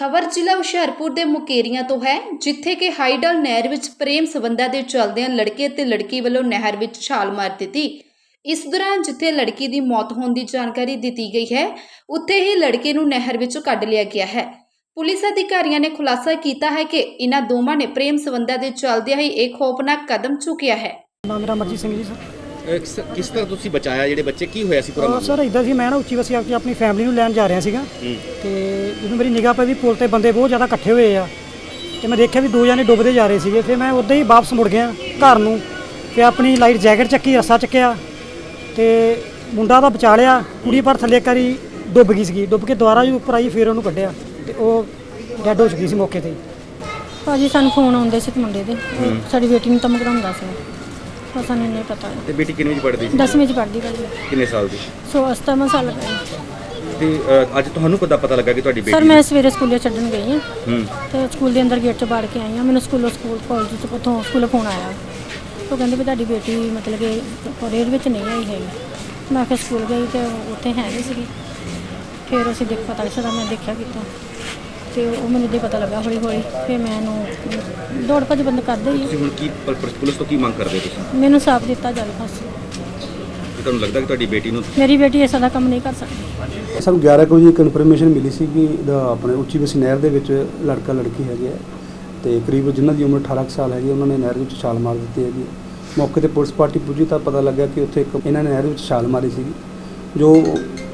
ਖਬਰ ਜ਼ਿਲ੍ਹਾ ਹੁਸ਼ਿਆਰਪੁਰ ਦੇ ਮੁਕੇਰੀਆਂ ਤੋਂ ਹੈ, ਜਿੱਥੇ ਕਿ ਹਾਈਡਲ ਨਹਿਰ ਵਿੱਚ ਪ੍ਰੇਮ ਸਬੰਧਾਂ ਦੇ ਚੱਲਦਿਆਂ ਲੜਕੇ ਤੇ ਲੜਕੀ ਵੱਲੋਂ ਨਹਿਰ ਵਿੱਚ ਛਾਲ ਮਾਰ ਦਿੱਤੀ। ਇਸ ਦੌਰਾਨ ਜਿੱਥੇ ਲੜਕੀ ਦੀ ਮੌਤ ਹੋਣ ਦੀ ਜਾਣਕਾਰੀ ਦਿੱਤੀ ਗਈ ਹੈ, ਉੱਥੇ ਹੀ ਲੜਕੇ ਨੂੰ ਨਹਿਰ ਵਿੱਚੋਂ ਕੱਢ ਲਿਆ ਗਿਆ ਹੈ। ਪੁਲਿਸ ਅਧਿਕਾਰੀਆਂ ਨੇ ਖੁਲਾਸਾ ਕੀਤਾ ਹੈ ਕਿ ਇਹਨਾਂ ਦੋਵਾਂ ਨੇ ਪ੍ਰੇਮ ਸਬੰਧਾਂ ਦੇ ਚੱਲਦਿਆਂ ਹੀ ਇੱਕ ਖੌਫਨਾਕ ਕਦਮ ਚੁੱਕਿਆ ਹੈ। ਨਾਮ ਮੇਰਾ ਮਰਜੀਤ ਸਿੰਘ ਜੀ, ਸਰ। ਕਿਸ- ਤਰ੍ਹਾਂ ਤੁਸੀਂ ਬਚਾਇਆ ਜਿਹੜੇ ਬੱਚੇ? ਕੀ ਹੋਇਆ ਸੀ ਪੂਰਾ ਸਰ ਇਦਾਂ ਸੀ ਮੈਂ ਨਾ ਉੱਚੀ ਵਸੀ ਆਪਣੀ ਆਪਣੀ ਫੈਮਿਲੀ ਨੂੰ ਲੈਣ ਜਾ ਰਿਹਾ ਸੀਗਾ। ਤੇ ਜਦੋਂ ਮੇਰੀ ਨਿਗਾਹ ਪਈ ਵੀ ਪੁਲ ਤੇ ਬੰਦੇ ਬਹੁਤ ਜ਼ਿਆਦਾ ਇਕੱਠੇ ਹੋਏ ਆ। ਤੇ ਮੈਂ ਦੇਖਿਆ ਵੀ ਦੋ ਜਣੇ ਡੁੱਬਦੇ ਜਾ ਰਹੇ ਸੀਗੇ। ਫਿਰ ਮੈਂ ਉਦਾਂ ਹੀ ਵਾਪਸ ਮੁੜ ਗਿਆ ਘਰ ਨੂੰ। ਫਿਰ ਆਪਣੀ ਲਾਈਟ ਜੈਕਟ ਚੱਕੀ ਰੱਸਾ ਚੱਕਿਆ। ਤੇ ਮੁੰਡਾ ਤਾਂ ਬਚਾ ਲਿਆ। ਕੁੜੀ ਪਰ ਥੱਲੇ ਕਰੀ ਡੁੱਬ ਗਈ ਸੀਗੀ। ਡੁੱਬ ਕੇ ਦੁਬਾਰਾ ਜੀ ਉੱਪਰ ਆਈ ਫਿਰ ਉਹਨੂੰ ਕੱਢਿਆ। ਤੇ ਉਹ ਡੈਡ ਹੋ ਚੁੱਕੀ ਸੀ ਮੌਕੇ ਤੇ। ਭਾਜੀ ਸਾਨੂੰ ਫੋਨ ਆਉਂਦੇ ਸੀ ਤੇ ਮੁੰਡੇ ਦੇ। ਸਾਡੀ ਬੇਟੀ ਨੂੰ ਤਾਂ ਮਗਰਾਉਂਦਾ ਸੀ। ਸਾਨੂੰ ਨਹੀਂ ਪਤਾ। ਤੇ ਬੇਟੀ ਕਿੰਨੇ ਵਿੱਚ ਪੜ੍ਹਦੀ ਸੀ? 10ਵੀਂ ਚ ਪੜ੍ਹਦੀ ਭਾਜੀ। ਕਿੰਨੇ ਸਾਲ ਦੀ? ਸੋ ਅਸਤਮਾ ਸਾਲ ਲੱਗਾ ਤੇ ਅੱਜ ਤੁਹਾਨੂੰ ਕਦੋਂ ਪਤਾ ਲੱਗਾ ਕਿ ਤੁਹਾਡੀ ਸਰ ਬੇਟੀ ਮੈਂ ਸਵੇਰੇ ਸਕੂਲੇ ਛੱਡਣ ਗਈ ਹਾਂ। ਹੂੰ। ਤੇ ਸਕੂਲ ਦੇ ਅੰਦਰ ਗੇਟ 'ਚ ਵੜ ਕੇ ਆਈ ਹਾਂ। ਮੈਨੂੰ ਸਕੂਲੋਂ ਸਕੂਲ ਕਾਲਜ ਤੋਂ ਉੱਥੋਂ ਸਕੂਲੋਂ ਫੋਨ ਆਇਆ। ਉਹ ਕਹਿੰਦੇ ਵੀ ਤੁਹਾਡੀ ਬੇਟੀ ਮਤਲਬ ਕਿ ਕੋਰੀਅਰ ਵਿੱਚ ਨਹੀਂ ਆਈ ਹੈਗੀ। ਮੈਂ ਫਿਰ ਸਕੂਲ ਗਈ ਤੇ ਉੱਥੇ ਹੈ ਨਹੀਂ ਸੀਗੀ। ਫਿਰ ਅਸੀਂ ਦੇਖ ਪਤਾ ਲੱਗਾ ਮੈਂ ਦੇਖਿਆ ਕਿਤੋਂ ਤੇ ਉਹ ਮੈਨੂੰ ਦੇ ਪਤਾ ਲੱਗਾ ਹੌਲੀ ਹੌਲੀ ਫਿਰ ਮੈਂ ਇਹਨੂੰ ਦੌੜ ਭੱਜ ਬੰਦ ਕਰਦੇ ਹੀ ਤੁਸੀਂ ਹੁਣ ਕੀ ਪ- ਪੁਲਿਸ ਤੋਂ ਕੀ ਮੰਗ ਕਰਦੇ ਹੋ ਤੁਸੀਂ? ਮੈਨੂੰ ਸਾਫ਼ ਦਿੱਤਾ ਜਾਵੇ ਬਸ। ਕਿ ਤੁਹਾਨੂੰ ਲੱਗਦਾ ਕਿ ਤੁਹਾਡੀ ਬੇਟੀ ਨੂੰ ਮੇਰੀ ਬੇਟੀ ਇਸ ਦਾ ਕੰਮ ਨਹੀਂ ਕਰ ਸਕਦੀ। ਸਾਨੂੰ 11 ਕੁ ਵਜੇ ਇੱਕ ਇਨਫੋਰਮੇਸ਼ਨ ਮਿਲੀ ਸੀ ਕਿ ਇਹਦਾ ਆਪਣੇ ਉੱਚੀ ਬਸੀ ਨਹਿਰ ਦੇ ਵਿੱਚ ਲੜਕਾ ਲੜਕੀ ਹੈਗੇ ਆ। ਤੇ ਕਰੀਬ ਜਿਨ੍ਹਾਂ ਦੀ ਉਮਰ 18 ਕੁ ਸਾਲ ਹੈਗੀ ਉਹਨਾਂ ਨੇ ਨਹਿਰ ਵਿੱਚ ਛਾਲ ਮਾਰ ਦਿੱਤੀ ਹੈਗੀ। ਮੌਕੇ ਤੇ ਪੁਲਿਸ ਪਾਰਟੀ ਪੁੱਜੀ ਤਾਂ ਪਤਾ ਲੱਗਾ ਕਿ ਉੱਥੇ ਇੱਕ ਇਹਨਾਂ ਨੇ ਨਹਿਰ ਵਿੱਚ ਛਾਲ ਮਾਰੀ ਸੀ ਜੋ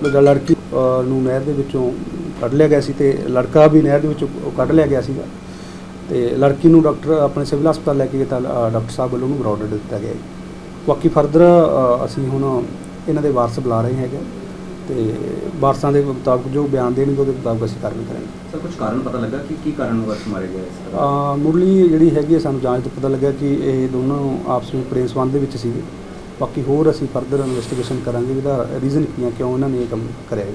ਲੜਕੀ ਅ, ਨੂੰ ਨਹਿਰ ਦੇ ਵਿੱਚੋਂ ਕੱਢ ਲਿਆ ਗਿਆ ਸੀ ਤੇ ਲੜਕਾ ਵੀ ਨਹਿਰ ਦੇ ਵਿੱਚੋਂ ਕੱਢ ਲਿਆ ਗਿਆ ਸੀਗਾ। ਤੇ ਲੜਕੀ ਨੂੰ ਡਾਕਟਰ ਆਪਣੇ ਸਿਵਲ ਹਸਪਤਾਲ ਲੈ ਕੇ ਤਾਂ ਡਾਕਟਰ ਸਾਹਿਬ ਵੱਲੋਂ ਉਹਨੂੰ ਬਰੋਡਰ ਦਿੱਤਾ ਗਿਆ ਬਾਕੀ ਫਰਦਰ ਅਸੀਂ ਹੁਣ ਇਹਨਾਂ ਦੇ ਵਾਰਸ ਬੁਲਾ ਰਹੇ ਹੈਗੇ। ਤੇ ਵਾਰਸਾਂ ਦੇ ਮੁਤਾਬਕ ਜੋ ਬਿਆਨ ਦੇਣਗੇ ਉਹਦੇ ਮੁਤਾਬਕ ਅਸੀਂ ਕਾਰਵਾਈ ਕਰਾਂਗੇ। ਸਰ ਕੁਝ ਕਾਰਨ ਪਤਾ ਲੱਗਾ ਕਿ ਕੀ ਕਾਰਨ ਵਰਸ ਮਾਰੇ ਗਏ ਇਸ ਅ, ਮੁੱਢਲੀ ਜਿਹੜੀ ਹੈਗੀ ਹੈ ਸਾਨੂੰ ਜਾਂਚ ਤੋਂ ਪਤਾ ਲੱਗਾ ਕਿ ਇਹ ਦੋਨੋਂ ਆਪਸ ਵਿੱਚ ਪ੍ਰੇਮ ਸੰਬੰਧ ਦੇ ਵਿੱਚ ਸੀਗੇ। ਬਾਕੀ ਹੋਰ ਅਸੀਂ ਫਰਦਰ ਇਨਵੈਸਟੀਗੇਸ਼ਨ ਕਰਾਂਗੇ ਵੀ ਇਹਦਾ ਰੀਜ਼ਨ ਕੀ ਹੈ ਕਿਉਂ ਇਹਨਾਂ ਨੇ ਇਹ ਕੰਮ ਕਰਿਆ ਹੈ